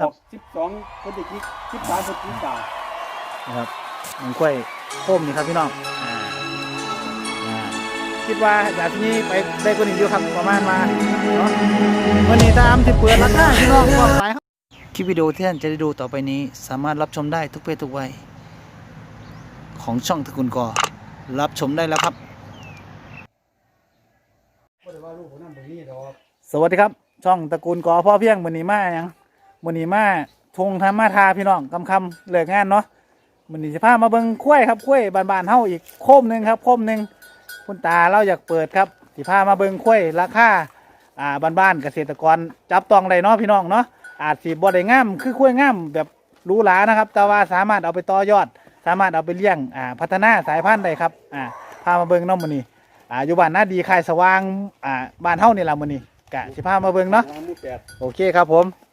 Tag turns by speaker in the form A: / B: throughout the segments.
A: ออกสิบสองพฤศจิกสิบสามพฤศจิกา
B: นะครับมันกล้วยโคมนี่ครับพี่น้องอ่าอ่าคิดว่าอยากที่นี้ไปได้กว่านี้อยู่ครับประมาณมาเนาะวันนี้ตามที่เปิดราคาพี่น้องบอกไปครับคลิปวิดีโอที่ท่านจะได้ดูต่อไปนี้ สามารถรับชมได้ทุกเพศทุกวัยของช่องตระกูลกอรับชมได้แล้วครับ
A: บ่ได้ว่าลูกคนนั้นบ่นี่ดอก
B: สวัสดีครับ ช่องตระกูลกอพ่อเพียงมือนีมาหยัง มือนีมาทงทำมาทาพี่น้องคำคำๆเลิกงานเนาะมือนีจะพามาเบิ่งกล้วยครับกล้วยบานๆเฮาอีกโคมหนึ่งครับโคมหนึ่งคุณตาเราอยากเปิดครับสิพามาเบิ่งกล้วยราคาอ่าบ้านๆเกษตรกรจับต้องได้เนาะพี่น้องเนาะอาจสิบ่ได้งามคือกล้วยงามแบบหรูหรานะครับ แต่ว่าสามารถเอาไปต่อยอด สามารถเอาไปเลี้ยงอ่าพัฒนาสายพันธุ์ได้ครับอ่าพามาเบิ่งเนาะมื้อนี้อ่าอยู่บ้านนาดีค่ายสว่างอ่าบ้านเฮานี่ล่ะมื้อนี้กะสิพามาเบิ่งเนาะ
A: หมู่แปด
B: โอเคครับผม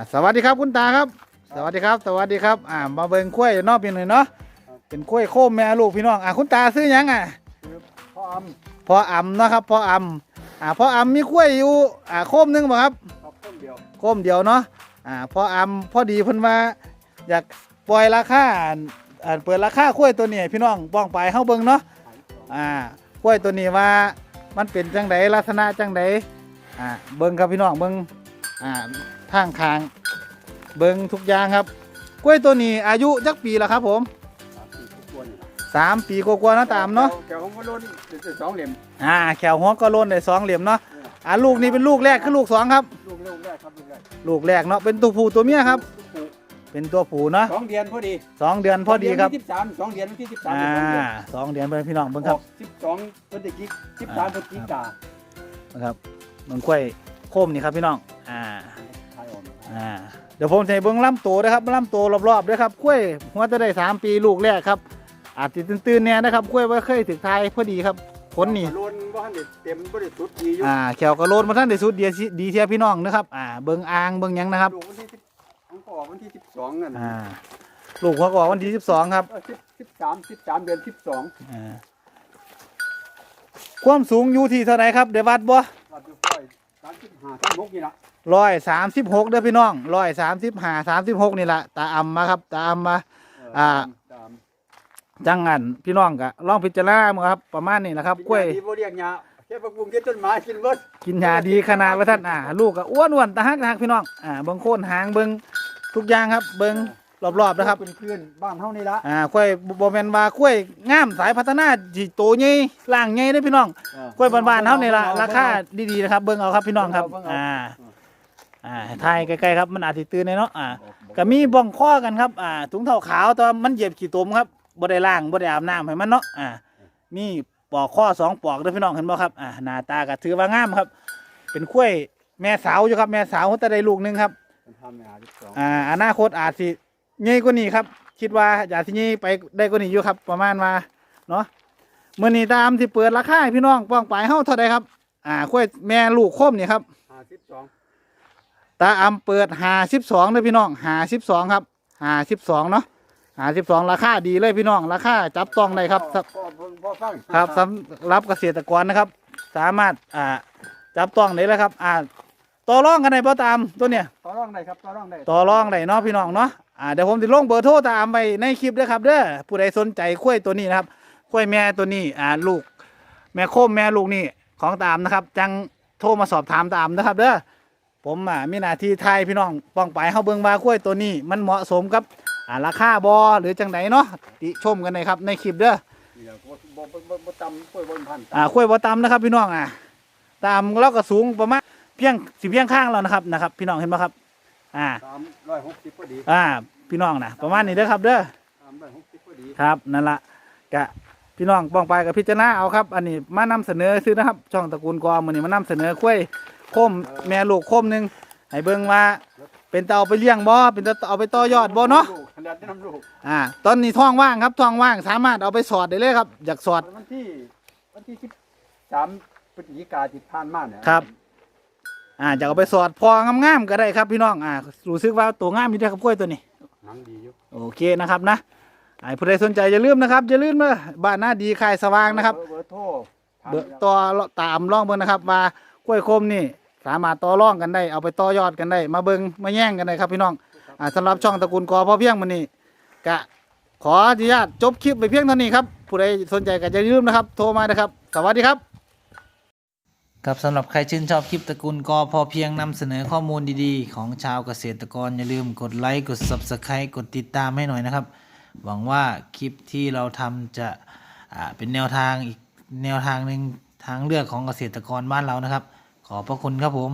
B: าสวัสดีครับคุณตาครับ สวัสดีครับ สวัสดีครับอ่ามาเบิ่งกล้วยนอกเป็นหน่อยเนาะเป็นกล้วยโคมแม่ลูกพี่น้องอ่าคุณตาซื้อหยังอะ
A: คือพ่ออำ
B: พออ่ำเนาะครับพออ่ำอ่าพออ่ำมีกล้วยอยู่อ่าโคมหนึงบ่ครับ
A: ครับต้นเดียว
B: โคมเดียวเนาะอ่าพออ่ำพอดีเพิ่นว่าอยากปล่อยราคาอ่าอ่าเปิดราคากล้วยตัวนี้ให้พี่น้องป้องไปเฮาเบิ่งเนาะอ่ากล้วยตัวนี้ว่ามันเป็นจังไดลักษณะจังไดอ่าเบิ่งครับพี่น้องเบิ่งอ่า ทางคาง เบิ่งทุกอย่างครับ กล้วยตัวนี้อายุจักปีแล้วครับผม
A: สามสี่ทุกคนนี่ล่ะ
B: สามปีกว่าๆเนาะตามเนาะ
A: แก้วของพ่อโลนเป็นสองเหลี่ยม
B: อ่าแขวหัวก็โลนได้สองเหลี่ยมเนาะอ่าลูกนี้เป็นลูกแรกคือลูกสองครับ
A: ลูกลูกแรกครับลูกแรก
B: ลูกแรกเนาะเป็นตัวผู้ตัวเมียครับ
A: ลูก
B: เป็นตัวผู้เนาะ
A: สองเดือนพอดี
B: สองเดือนพอดีครับ
A: สิบสามสองเดือนวันที่สิบสาม
B: อ่าสองเดือนเพื่อนพี่น้องเบิ่ง
A: อ
B: ครั
A: อบกสิบสองพฤศจิกสิบสามพฤศจิกา
B: นะครับเบิ่งกล้วยโคมนี่ครับพี่น้องอ่า
A: ทาย ออก
B: อ่าเดี๋ยวผมจะให้เบิ้งลำตัวนะครับลำตัวรอบๆด้วยครับกล้วยหัวจะได้สามปีลูกแรกครับ อาจจะตื่นๆเนี่ยนะครับกล้วยว่าเคยถึกทายพอดีครับผลนี่
A: โลนว่าให้เต็มบริสุทธิ์ดีอยู่
B: อ่าแขวกระโลนมาท่านได้สุดเดียสิดีเทียพี่น้องนะครับอ่าเบิ้งอ่างเบิ้งหยังนะครับ
A: ลูกวันที่สิบของพ่อออกวันที่สิบสองนั่น
B: อ่าลูกหัวกออกวันที่สิบสองครับ
A: เออสิบสิบสามสิบสามเดือนสิบสอง
B: อ่าความสูงอยู่ที่เท่าไหร่ครับเดี๋ยววัดบ่
A: วัดอยู่ค่อยสามสิบห้าสามหกนี่ละ
B: ร้อยสามสิบหกเด้อพี่น้องร้อยสามสิบห้าสามสิบหกนี่แหละตาอำมาครับ ตาอำมา
A: เอ่า ตาม
B: จังงันพี่น้องกะลองพิจารณามั้งครับ ประมาณนี้แหละครับกล้วย
A: ที่บ่เรียกหญ้าแค่ปรุงแค่ต้นไม้กินเบิด
B: กินยาดีขนาดว่าท่านอ่า ลูกก็อ้วนอ้วนๆตาฮักตาฮักพี่น้องอ่าเบิ้งโคนหางเบิ้งทุกอย่างครับ เบิ้งรอบๆนะครับ
A: เป็นเพื่อนบ้านเฮานี่ละ
B: อ่ากล้วยบ่แม่นว่ากล้วยงามสายพัฒนาสิโตใหญ่ล่างใหญ่เด้อพี่น้องกล้วยบ้านๆเฮานี่ล่ะราคาดีๆนะครับ เบิ้งเอาครับพี่น้องครับ อ่า อ่าทายใกล้ๆครับมันอาจสิตื่นเลยเนาะอ่าก็มีบ้องข้อกันครับอ่าถุงเท้าขาวแต่ว่ามันเหยียบขี้ตมครับบ่ได้ล้างบ่ได้อาบน้ำให้มันเนาะอ่ามีปอกข้อสองปอกเด้อพี่น้องเห็นบ่ครับอ่าหน้าตาก็ถือว่างามครับ เป็นกล้วยแม่สาวอยู่ครับแม่สาวแต่ได้ลูกหนึงครับ
A: เป็นทำในอาทิตย์สอง
B: อ่าอนาคตอาจสิใหญ่กว่านี้ครับ คิดว่าอยากสิใหญ่ไปได้กว่านี้อยู่ครับ ประมาณว่าเนาะมื้อนี้ตามที่เปิดราคาให้พี่น้องป้องปลายเฮาเท่าใดครับอ่ากล้วยแม่ลูกคมนี่ครับ
A: ห้าสิบสอง
B: ตาอำเปิด52เด้อพี่น้อง52ครับ52เนาะ52ราคาดีเลยพี่น้อง ราคาจับต้องได้ครับ
A: พ่อพ่อพ่อฟัง
B: ครับสำหรับเกษตรกรนะครับ สามารถอ่าจับต้องได้แล้วครับ อ่าต่อรองกันได้บ่ตามตัวเนี้ย
A: ต่อรองได้ครับต่อรองได้
B: ต่อรองได้เนาะพี่น้องเนาะอ่าเดี๋ยวผมจะลงเบอร์โทรตามไปในคลิปด้วยครับเด้อผู้ใดสนใจกล้วยตัวนี้นะครับกล้วยแม่ตัวนี้อ่าลูก แม่โคมแม่ลูกนี่ของตามนะครับ จังโทรมาสอบถามตามนะครับเด้อ ผมอ่ามีหน้าที่ไทยพี่น้องป้องไปเฮาเบิ่งว่ากล้วยตัวนี้ มันเหมาะสมกับอ่าราคาบอหรือจังไดเนาะติชมกันเลยครับในคลิปเด้อ
A: นี่แหละบ่บ่บ่บ่บ่จำกล้วยบนพัน
B: อ่ากล้วยบ่ตามนะครับพี่น้องอ่าตามเราก็สูงประมาณเพียงสิเพียงข้างแล้วนะครับนะครับพี่น้องเห็นไหมครับ อ่า
A: สามร้อยหกสิบพอดี
B: อ่า พี่น้องนะประมาณนี้เด้อครับเด้อ
A: สามร้อยหกสิบพอดี
B: ครับ นั่นละกะ พี่น้องป้องไปกับพิจารณาเอาครับ อันนี้มานำเสนอซื้อนะครับ ช่องตระกูลกอมันนี้มานำเสนอกล้วยโคมแม่ลูกโคมหนึ่งให้เบิ่งว่าเป็นเตาไปเลี้ยงบ่เป็นเตาเอาไปต่อยอดบ่เนาะ
A: ลูกขนาดน้ำลูก
B: อ่าตอนนี้ท้องว่างครับท้องว่างสามารถเอาไปสอดได้เลยครับ อยากสอด
A: วันที่วันที่สิบสามพฤศจิกาที่ผ่านมาเนี่ย
B: ครับอ่าอยากเอาไปสอดพองามๆก็ได้ครับพี่น้องอ่ารู้สึกว่าตัวงามอยู่เด้อครับกล้วยตัวนี้
A: หนังดีอยู่
B: โอเคนะครับนะ ไอ้ผู้ใดสนใจอย่าลืมนะครับอย่าลืมนะบ้านหน้าดีคายสว่างนะครับ
A: เบอร์โทรถาม
B: เบอร์ต่อตามร่องเบิ่งนะครับว่ากล้วยโคมนี่สามารถต่อร่องกันได้เอาไปต่อยอดกันได้ มาเบิ่งมาแย่งกันได้ครับพี่น้องอ่าสำหรับช่องตระกูลกอพ่อเพียงมันนี่กะขออนุญาตจบคลิปไปเพียงเท่านี้ครับผู้ใดสนใจก็อย่าลืมนะครับ โทรมานะครับ สวัสดีครับครับสำหรับใครชื่นชอบคลิปตระกูลกอพอเพียงนำเสนอข้อมูลดีๆ ของชาวเกษตรกรอย่าลืมกดไลค์กด Subscribe กดติดตามให้หน่อยนะครับ หวังว่าคลิปที่เราทำจะเป็นแนวทางอีกแนวทางหนึ่งทางเลือกของเกษตรกรบ้านเรานะครับ ขอบพระคุณครับผม